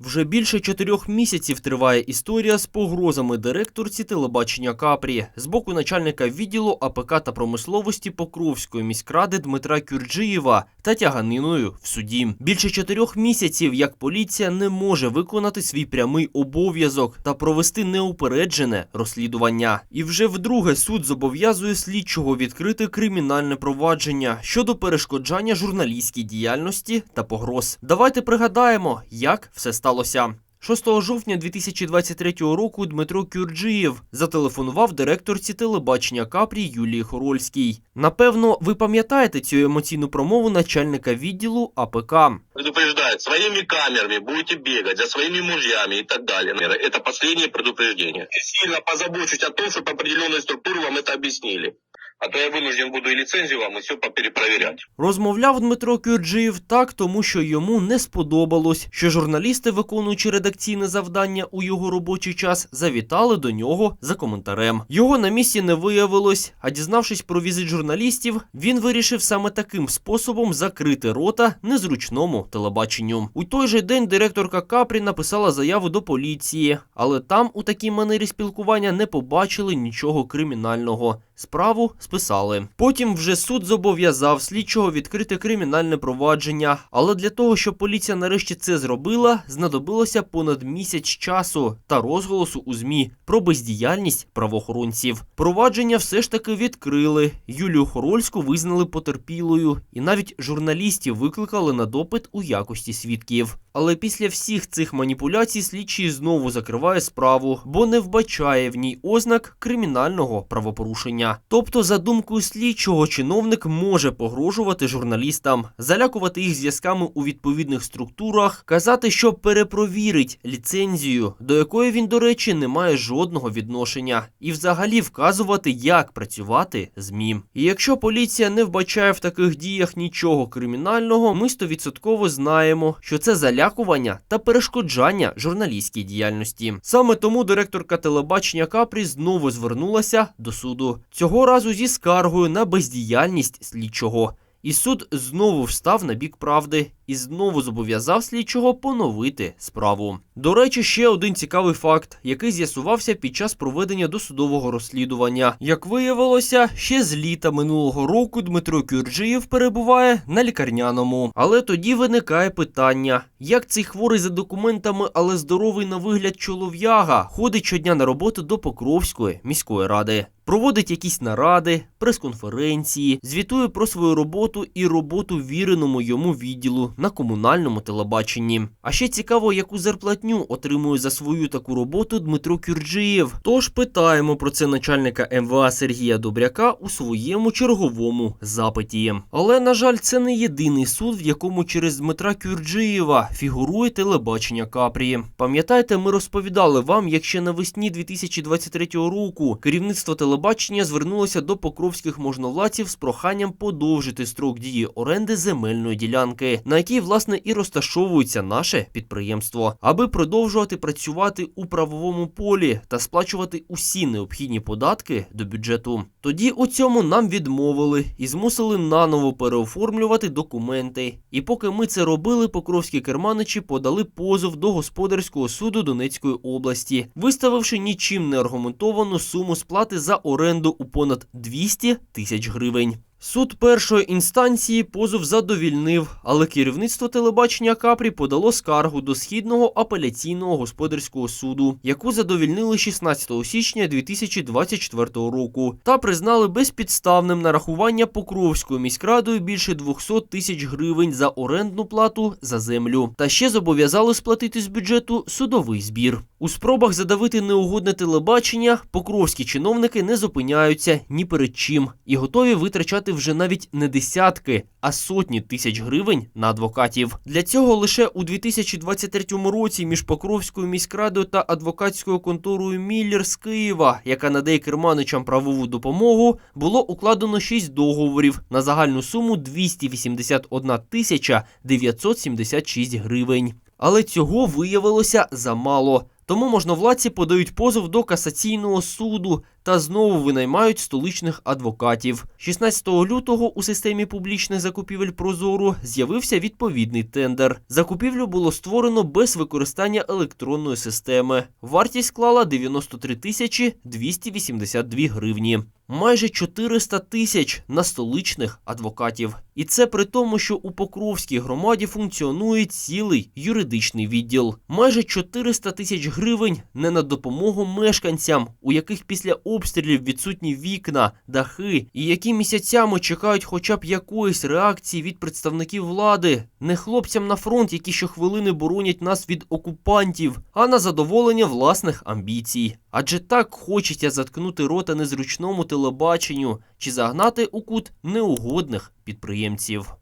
Вже більше чотирьох місяців триває історія з погрозами директорці телебачення Капрі з боку начальника відділу АПК та промисловості Покровської міськради Дмитра Кюрджиєва та тяганиною в суді. Більше чотирьох місяців як поліція не може виконати свій прямий обов'язок та провести неупереджене розслідування. І вже вдруге суд зобов'язує слідчого відкрити кримінальне провадження щодо перешкоджання журналістській діяльності та погроз. Давайте пригадаємо, як все сталося. 6 жовтня 2023 року Дмитро Кюрджиєв зателефонував директорці телебачення Капрі Юлії Хорольській. Напевно, ви пам'ятаєте цю емоційну промову начальника відділу АПК. предупреждает, своими камерами будете бегать за своими мужьями и так далее. Это последнее предупреждение. И сильно позабочусь о том, чтобы определенные структуры вам это объяснили. А то я вынужден буду и лицензию вам, и все поперепроверять. Розмовляв Дмитро Кюрджиєв так, тому що йому не сподобалось, що журналісти, виконуючи редакційне завдання у його робочий час, завітали до нього за коментарем. Його на місці не виявилось, а дізнавшись про візит журналістів, він вирішив саме таким способом закрити рота незручному телебаченню. У той же день директорка Капрі написала заяву до поліції, але там у такій манері спілкування не побачили нічого кримінального. Справу списали. Потім вже суд зобов'язав слідчого відкрити кримінальне провадження. Але для того, щоб поліція нарешті це зробила, знадобилося понад місяць часу та розголосу у змі про бездіяльність правоохоронців. Провадження все ж таки відкрили. Юлію Хорольську визнали потерпілою, і навіть журналістів викликали на допит у якості свідків. Але після всіх цих маніпуляцій слідчий знову закриває справу, бо не вбачає в ній ознак кримінального правопорушення. Тобто, за думкою слідчого, чиновник може погрожувати журналістам, залякувати їх зв'язками у відповідних структурах, казати, що перепровірить ліцензію, до якої він, до речі, не має жодного відношення, і взагалі вказувати, як працювати ЗМІ. І якщо поліція не вбачає в таких діях нічого кримінального, ми стовідсотково знаємо, що це залякування та перешкоджання журналістській діяльності. Саме тому директорка телебачення Капрі знову звернулася до суду. Цього разу зі скаргою на бездіяльність слідчого. І суд знову встав на бік правди і знову зобов'язав слідчого поновити справу. До речі, ще один цікавий факт, який з'ясувався під час проведення досудового розслідування. Як виявилося, ще з літа минулого року Дмитро Кюрджиєв перебуває на лікарняному. Але тоді виникає питання: як цей хворий за документами, але здоровий на вигляд чолов'яга ходить щодня на роботу до Покровської міської ради. Проводить якісь наради, прес-конференції, звітує про свою роботу і роботу віреному йому відділу на комунальному телебаченні. А ще цікаво, яку зарплатню отримує за свою таку роботу Дмитро Кюрджиєв. Тож питаємо про це начальника МВА Сергія Добряка у своєму черговому запиті. Але на жаль, це не єдиний суд, в якому через Дмитра Кюрджиєва фігурує телебачення Капрі. Пам'ятаєте, ми розповідали вам, як ще навесні 2023 року керівництво телебачення звернулося до покровських можновладців з проханням подовжити строк дії оренди земельної ділянки, на якій власне і розташовується наше підприємство, аби продовжувати працювати у правовому полі та сплачувати усі необхідні податки до бюджету. Тоді у цьому нам відмовили і змусили наново переоформлювати документи. І поки ми це робили, покровські керманичі подали позов до господарського суду Донецької області, виставивши нічим не аргументовану суму сплати за оренду у понад 200 тисяч гривень. Суд першої інстанції позов задовільнив, але керівництво телебачення Капрі подало скаргу до східного апеляційного господарського суду, яку задовільнили 16 січня 2024 року, та признали безпідставним нарахування Покровською міськрадою більше 200 тисяч гривень за орендну плату за землю, та ще зобов'язали сплатити з бюджету судовий збір. У спробах задавити неугодне телебачення покровські чиновники не зупиняються ні перед чим і готові витрачати вже навіть не десятки, а сотні тисяч гривень на адвокатів. Для цього лише у 2023 році між Покровською міськрадою та адвокатською конторою Міллер з Києва, яка надає керманичам правову допомогу, було укладено 6 договорів на загальну суму 281 тисяча 976 гривень. Але цього виявилося замало. Тому можновладці подають позов до касаційного суду та знову винаймають столичних адвокатів. 16 лютого у системі публічних закупівель Прозору з'явився відповідний тендер. Закупівлю було створено без використання електронної системи. Вартість склала 93 тисячі 282 гривні. Майже 400 тисяч на столичних адвокатів. І це при тому, що у Покровській громаді функціонує цілий юридичний відділ. Майже 400 тисяч гривень не на допомогу мешканцям, у яких після обстрілів відсутні вікна, дахи, і які місяцями чекають хоча б якоїсь реакції від представників влади, не хлопцям на фронт, які щохвилини боронять нас від окупантів, а на задоволення власних амбіцій. Адже так хочеться заткнути рота незручному телебаченню чи загнати у кут неугодних підприємців.